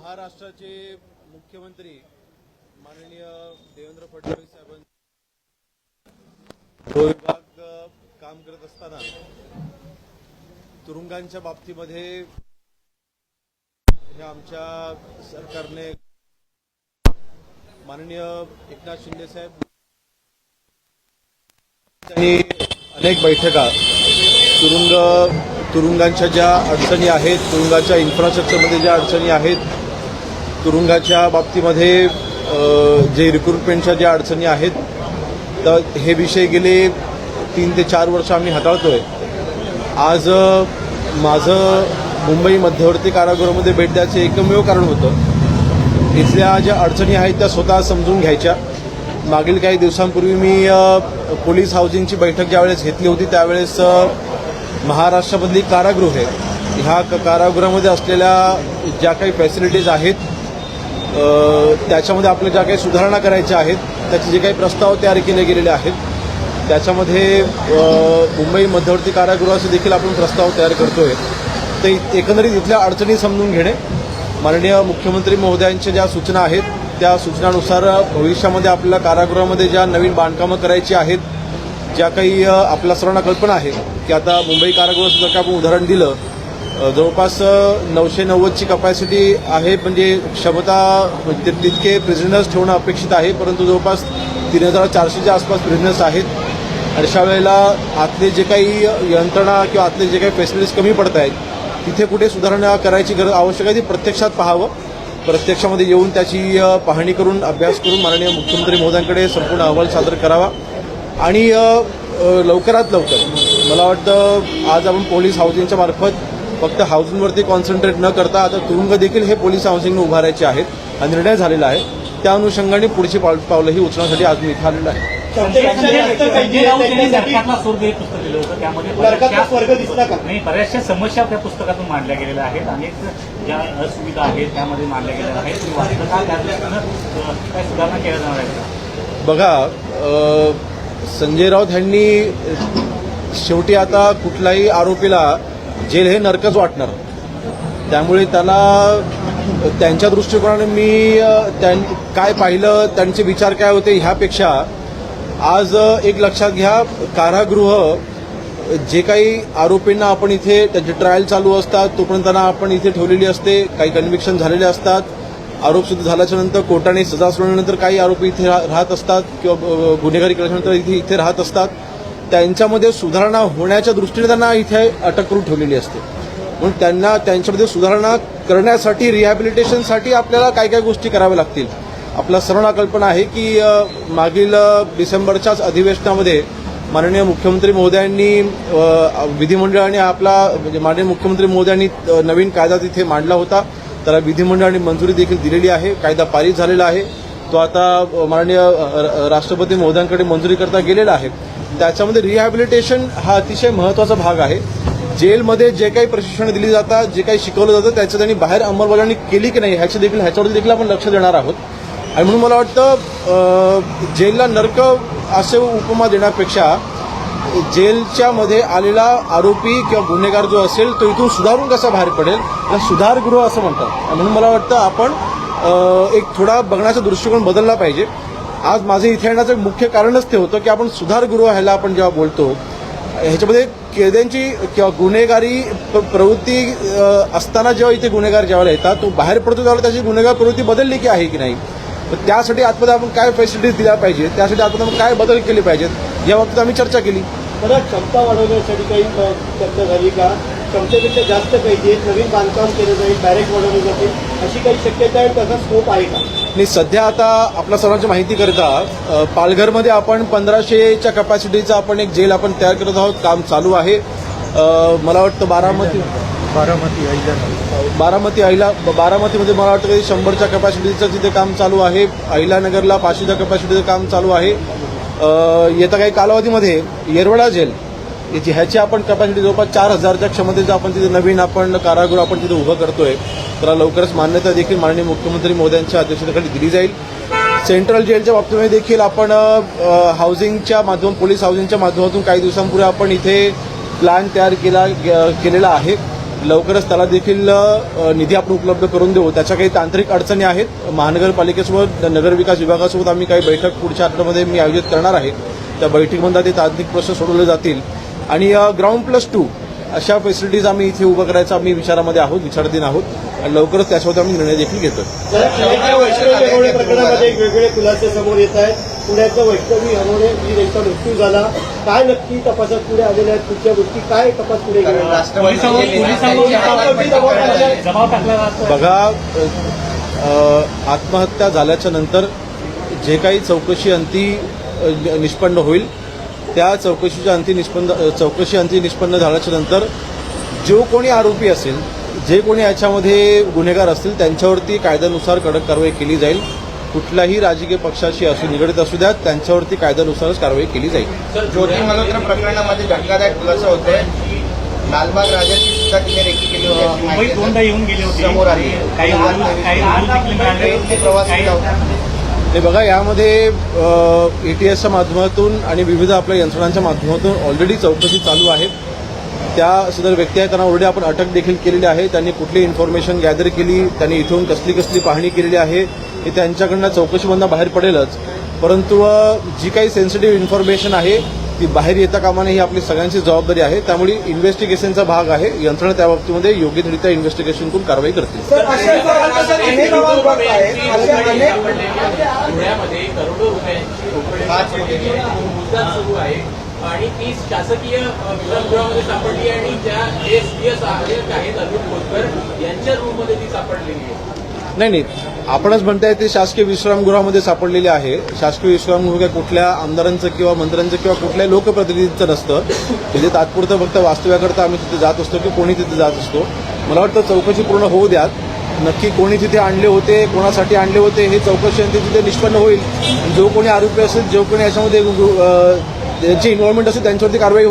महाराष्ट्राचे मुख्यमंत्री माननीय देवेंद्र फडणवीस साहेबांचा तो विभाग काम करत असताना तुरुंगांच्या बाबतीमध्ये हे आमच्या सरकारने माननीय एकनाथ शिंदे साहेब त्यांनी अनेक बैठका तुरुंग तुरुंगांच्या ज्या अडचणी आहेत तुरुंगाच्या इन्फ्रास्ट्रक्चरमध्ये ज्या अडचणी आहेत तुरुंगाच्या बाबतीमध्ये जे रिक्रुटमेंटच्या ज्या अडचणी आहेत तर हे विषय गेले तीन ते चार वर्ष आम्ही हाताळतोय. आज माझं मुंबई मध्यवर्ती कारागृहामध्ये भेट द्यायचं एकमेव कारण होतं. इथल्या ज्या अडचणी आहेत त्या स्वतः समजून घ्यायच्या. मागील काही दिवसांपूर्वी मी पोलीस हाऊसिंगची बैठक ज्यावेळेस घेतली होती त्यावेळेस महाराष्ट्रामधली महाराष्ट्रामधली कारागृहे ह्या क- कारागृहामध्ये असलेल्या ज्या काही फॅसिलिटीज आहेत त्याच्यामध्ये आपल्या ज्या काही सुधारणा करायच्या आहेत त्याचे जे काही प्रस्ताव तयार केले गेलेले आहेत त्याच्यामध्ये मुंबई मध्यवर्ती कारागृहाचे देखील आपण प्रस्ताव तयार करतोय. ते एकंदरीत इथल्या अडचणी समजून घेणे माननीय मुख्यमंत्री महोदयांच्या ज्या सूचना आहेत त्या सूचनानुसार भविष्यामध्ये आपल्याला कारागृहामध्ये ज्या नवीन बांधकामं करायची आहेत ज्या काही आपल्या सर्वांना कल्पना आहे की आता मुंबई कारागृहाचं जर का आपण उदाहरण दिलं जवळपास नऊशे नव्वदची कपॅसिटी आहे म्हणजे क्षमता म्हणजे तितके प्रिझनर्स ठेवणं अपेक्षित आहे परंतु जवळपास तीन हजार चारशेच्या आसपास प्रिझनर्स आहेत. अशा वेळेला आतले जे काही यंत्रणा किंवा आतले जे काही फॅसिलिटीज कमी पडत आहेत तिथे कुठे सुधारणा करायची गरज आवश्यक आहे ती प्रत्यक्षात पाहावं. प्रत्यक्षामध्ये येऊन त्याची पाहणी करून अभ्यास करून माननीय मुख्यमंत्री महोदयांकडे संपूर्ण अहवाल सादर करावा. आणि लवकरात लवकर मला वाटतं आज आपण पोलीस हाऊसिंगच्या मार्फत फक्त हाऊसिंगवरती कॉन्सन्ट्रेट न करता आता तुरुंग देखील हे पोलीस हाऊसिंगने उभारायचे आहेत हा निर्णय झालेला आहे. त्या अनुषंगाने पुढची पाऊल पावलंही उचलण्यासाठी आज मी इथं आलेलो आहे. हे बऱ्याचशा- समस्या त्या पुस्तकातून मांडल्या गेलेल्या आहेत. अनेक ज्या असुविधा आहेत त्यामध्ये मांडल्या गेलेल्या आहेत. सुधारणा केल्या जाणार आहेत? बघा संजय राऊत यांनी शेवटी आता कुठल्याही आरोपीला जेल हे नरकच वाटणार. त्यामुळे त्याला त्यांच्या दृष्टिकोनाने मी त्यां काय पाहिलं त्यांचे विचार काय होते ह्यापेक्षा आज एक लक्षात घ्या कारागृह जे काही आरोपींना आपण इथे त्यांचे ट्रायल चालू असतात तोपर्यंत त्यांना आपण इथे ठेवलेली असते काही कन्व्हिक्शन झालेले असतात. आरोप सिद्ध झाल्याच्यानंतर कोर्टाने सजा सुनावल्यानंतर काही आरोपी इथे रा- राहत असतात किंवा गुन्हेगारी केल्याच्यानंतर इथे इथे राहत असतात. त्यांच्यामध्ये सुधारणा होण्याच्या दृष्टीने त्यांना इथे अटक करून ठेवलेली असते. म्हणून त्यांना त्यांच्यामध्ये सुधारणा करण्यासाठी रिहॅबिलिटेशनसाठी आपल्याला काय काय गोष्टी कराव्या लागतील? आपला सर्वांना कल्पना आहे की मागील डिसेंबरच्याच अधिवेशनामध्ये माननीय मुख्यमंत्री महोदयांनी विधिमंडळाने आपला म्हणजे माननीय मुख्यमंत्री महोदयांनी नवीन कायदा तिथे मांडला होता. त्याला विधिमंडळाने मंजुरी देखील दिलेली आहे. कायदा पारित झालेला आहे. तो आता माननीय राष्ट्रपती महोदयांकडे मंजुरी करता गेलेला आहे. त्याच्यामध्ये रिहॅबिलिटेशन हा अतिशय महत्त्वाचा भाग आहे. जेलमध्ये जे काही प्रशिक्षण दिली जातात जे काही शिकवलं जातं त्याचं त्यांनी बाहेर अंमलबजावणी केली की नाही ह्याची देखील ह्याच्यावर देखील आपण लक्ष देणार आहोत. आणि म्हणून मला वाटतं जेलला नरक असे उपमा देण्यापेक्षा जेलच्या मध्ये आलेला आरोपी किंवा गुन्हेगार जो असेल तो इथून सुधारून कसा बाहेर पडेल त्याला सुधारगृह असं म्हणतात. म्हणून मला वाटतं आपण एक थोडा बघण्याचा दृष्टिकोन बदलला पाहिजे. आज माझं इथे येण्याचं मुख्य कारणच ते होतं की आपण सुधारगृह ह्याला आपण जेव्हा बोलतो ह्याच्यामध्ये कैद्यांची किंवा गुन्हेगारी प्रवृत्ती असताना जेव्हा इथे गुन्हेगार ज्यावेळेला येतात तो बाहेर पडतो त्यावेळेला त्याची गुन्हेगार प्रवृत्ती बदलली की आहे की नाही? तर त्यासाठी आतमध्ये आपण काय फॅसिलिटीज दिल्या पाहिजे त्यासाठी आतमध्ये आपण काय बदल केले पाहिजेत? या बाबतीत आम्ही चर्चा केली. मला क्षमता वाढवण्यासाठी काही चर्चा झाली का? क्षमतेपेक्षा जास्त कैदी आहेत नवीन बांधकाम केलं जाईल बॅरेक वाढवले जातील अशी काही शक्यता आहे त्याचा स्कोप आहे का? आणि सध्या आता आपल्या सर्वांची माहिती करता पालघरमध्ये आपण पंधराशेच्या कपॅसिटीचं आपण एक जेल आपण तयार करत आहोत काम चालू आहे. मला वाटतं बारामती बारामती अहिल्यानगर बारामती अहिला बारामतीमध्ये मला वाटतं की शंभरच्या कपॅसिटीचं तिथे काम चालू आहे अहिलानगरला पाचशेच्या कपॅसिटीचं काम चालू आहे. येत्या काही कालावधीमध्ये येरवडा जेल याची ह्याची आपण कपॅसिटी जवळपास चार हजारच्या क्षमतेचं आपण तिथे नवीन आपण कारागृह आपण तिथे उभं करतोय. त्याला लवकरच मान्यता देखील माननीय मुख्यमंत्री मोद्यांच्या अध्यक्षतेखाली दिली जाईल. सेंट्रल जेलच्या बाबतीमध्ये देखील आपण हाऊसिंगच्या माध्यम पोलीस हाऊसिंगच्या माध्यमातून काही दिवसांपूर्वी आपण इथे प्लॅन तयार केला केलेला आहे. लवकरच त्याला देखील निधी आपण उपलब्ध करून देऊ. त्याच्या काही तांत्रिक अडचणी आहेत. महानगरपालिकेसोबत नगरविकास विभागासोबत आम्ही काही बैठक पुढच्या आठवड्यामध्ये मी आयोजित करणार आहे. त्या बैठकीमध्ये ते तांत्रिक प्रश्न सोडवले जातील. आणि ग्राउंड प्लस टू अशा फॅसिलिटीज आम्ही इथे उभं करायचा आम्ही विचारामध्ये आहोत विचाराधीन आहोत आणि लवकरच त्याच्यावर आम्ही निर्णय देखील एक वेगवेगळे खुलासे समोर येत आहेत. पुण्याचं वैष्णवी हगवणे जी त्यांचा मृत्यू झाला. काय नक्की तपासात पुढे आलेल्या आहेत? कुठच्या गोष्टी काय तपास पुढे बघा आत्महत्या झाल्याच्यानंतर जे काही चौकशी अंती निष्पन्न होईल त्या चौकशीच्या अंती निष्पन्न चौकशी अंती निष्पन्न झाल्याच्यानंतर जो कोणी आरोपी असेल जे कोणी याच्यामध्ये गुन्हेगार असतील त्यांच्यावरती कायद्यानुसार कडक कारवाई केली जाईल. कुठल्याही राजकीय पक्षाशी असू निगडीत असू द्यात त्यांच्यावरती कायद्यानुसारच कारवाई केली जाईल. ज्योती मल्होत्रा प्रकरणामध्ये धक्कादायक खुलासा होतोय. लालबाग राजाची सुद्धा तिने रेकी केली होती मुंबईत दोनदा येऊन गेले होते. समोर आली. काही प्रवास काही केला होता. ते बघा यामध्ये ए टी एसच्या माध्यमातून आणि विविध आपल्या यंत्रणांच्या माध्यमातून ऑलरेडी चौकशी चालू आहे त्या सदर व्यक्ती आहेत त्यांना ऑलरेडी आपण अटक देखील केलेली आहे. त्यांनी कुठली इन्फॉर्मेशन गॅदर केली त्यांनी इथून कसली कसली पाहणी केलेली आहे हे त्यांच्याकडनं चौकशीमधनं बाहेर पडेलच. परंतु जी काही सेन्सिटिव्ह इन्फॉर्मेशन आहे ती बाहेर येता कामा नये ही आपली सगळ्यांची जबाबदारी आहे. त्यामुळे इन्व्हेस्टिगेशनचा भाग आहे. यंत्रणा त्या बाबतीमध्ये योग्यरित्या इन्व्हेस्टिगेशन करून कारवाई करतील. आणि ती शासकीय अ, विश्रामगृहामध्ये सापडली आणि ज्या एस डी एस आहेत अरुण खोतकर यांच्या रूममध्ये ती सापडलेली आहे. नाही नाही. आपणच म्हणताय ते शासकीय विश्रामगृहामध्ये सापडलेले आहे. शासकीय विश्रामगृह काय कुठल्या आमदारांचं किंवा मंत्र्यांचं किंवा कुठल्याही लोकप्रतिनिधींचं नसतं. तिथे तात्पुरतं फक्त वास्तव्याकरता आम्ही तिथे जात असतो की कोणी तिथे जात असतो. मला वाटतं चौकशी पूर्ण होऊ द्यात. नक्की कोणी तिथे आणले होते कोणासाठी आणले होते हे चौकशी तिथे निष्पन्न होईल. जो कोणी आरोपी असेल जो कोणी याच्यामध्ये ज्यांची इन्व्हॉल्वमेंट असेल त्यांच्यावरती कारवाई